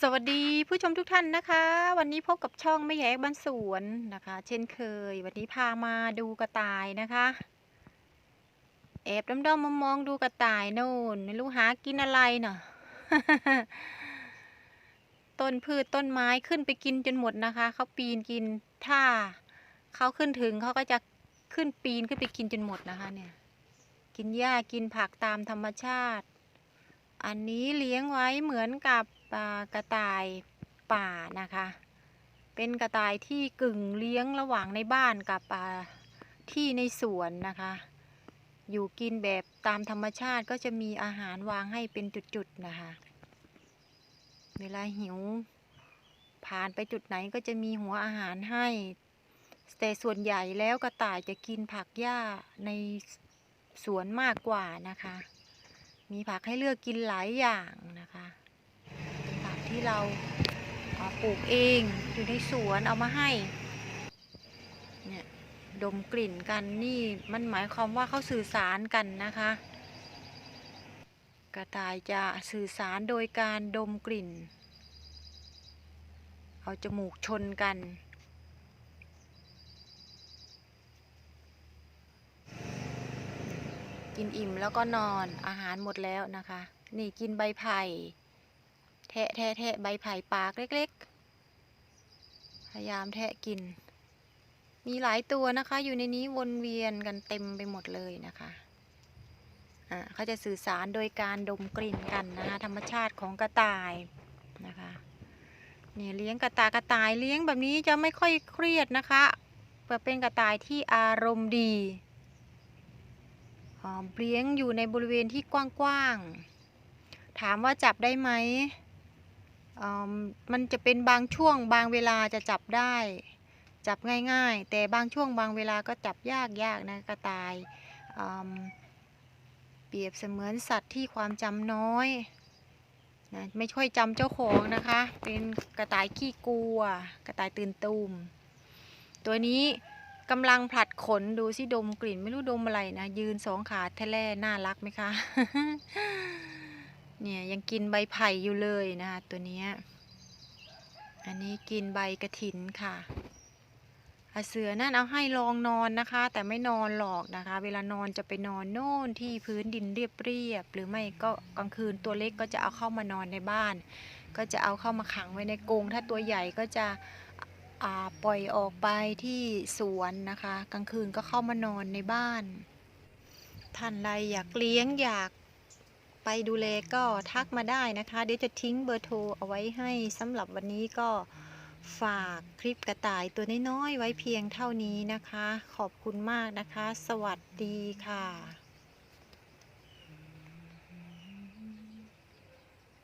สวัสดีผู้ชมทุกท่านนะคะ วันนี้พบกับช่องไม่แยกบ้านสวนนะคะ เช่นเคย วันนี้พามาดูกระต่ายนะคะแอบด้อมๆมองๆดูกระต่ายโน่นไม่รู้หากินอะไรเนาะต้นพืชต้นไม้ขึ้นไปกินจนหมดนะคะเขาปีนกินถ้าเขาขึ้นถึงเขาก็จะขึ้นปีนขึ้นไปกินจนหมดนะคะเนี่ย กินหญ้ากินผักตามธรรมชาติ อันนี้เลี้ยงไว้เหมือนกับกระต่ายป่านะคะ เป็นกระต่ายที่กึ่งเลี้ยงระหว่างในบ้านกับที่ในสวนนะคะ อยู่กินแบบตามธรรมชาติก็จะมีอาหารวางให้เป็นจุดๆนะคะ เวลาหิว ผ่านไปจุดไหนก็จะมีหัวอาหารให้ แต่ส่วนใหญ่แล้วกระต่ายจะกินผักหญ้าในสวนมากกว่านะคะ มีผักให้เลือกกินหลายอย่างนะคะผักที่เราเปลูกเองอยู่ในสวนเอามาให้เนี่ยดมกลิ่นกันนี่มันหมายความว่าเขาสื่อสารกันนะคะ กระต่ายจะสื่อสารโดยการดมกลิ่น เอาจมูกชนกัน กินอิ่มแล้วก็นอนอาหารหมดแล้วนะคะ นี่กินใบไผ่แทะแทะแทะใบไผ่ปากเล็กๆ พยายามแทะกิน มีหลายตัวนะคะ อยู่ในนี้วนเวียนกันเต็มไปหมดเลยนะคะเขาจะสื่อสารโดยการดมกลิ่นกันนะคะธรรมชาติของกระต่ายนะคะเนี่ยเลี้ยงกระต่ายกระต่ายเลี้ยงแบบนี้จะไม่ค่อยเครียดนะคะเป็นกระต่ายที่อารมณ์ดี เลี้ยงอยู่ในบริเวณที่กว้างๆ ถามว่าจับได้ไหมอ่ามันจะเป็นบางช่วงบางเวลาจะจับได้ จับง่ายๆ แต่บางช่วงบางเวลาก็จับยากๆนะกระต่ายเปรียบเสมือนสัตว์ที่ความจำน้อยนะไม่ค่อยจำเจ้าของนะคะ เป็นกระต่ายขี้กลัว กระต่ายตื่นตูม ตัวนี้ กำลังผลัดขนดูสิดมกลิ่น ไม่รู้ดมอะไรนะ ยืนสองขาแทะแล่น่ารักไหมคะ เนี่ยยังกินใบไผ่อยู่เลยนะคะตัวนี้ อันนี้กินใบกระถินค่ะอาเสือนั่นเอาให้ลองนอนนะคะ แต่ไม่นอนหรอกนะคะ เวลานอนจะไปนอนโน่นที่พื้นดินเรียบๆหรือไม่ก็กลางคืนตัวเล็กก็จะเอาเข้ามานอนในบ้าน ก็จะเอาเข้ามาขังไว้ในกรงถ้าตัวใหญ่ก็จะ ปล่อยออกไปที่สวนนะคะ กลางคืนก็เข้ามานอนในบ้าน ท่านใดอยากเลี้ยงอยากไปดูแลก็ทักมาได้นะคะ เดี๋ยวจะทิ้งเบอร์โทรเอาไว้ให้สำหรับวันนี้ก็ฝากคลิปกระต่ายตัวน้อยๆไว้เพียงเท่านี้นะคะ ขอบคุณมากนะคะ สวัสดีค่ะ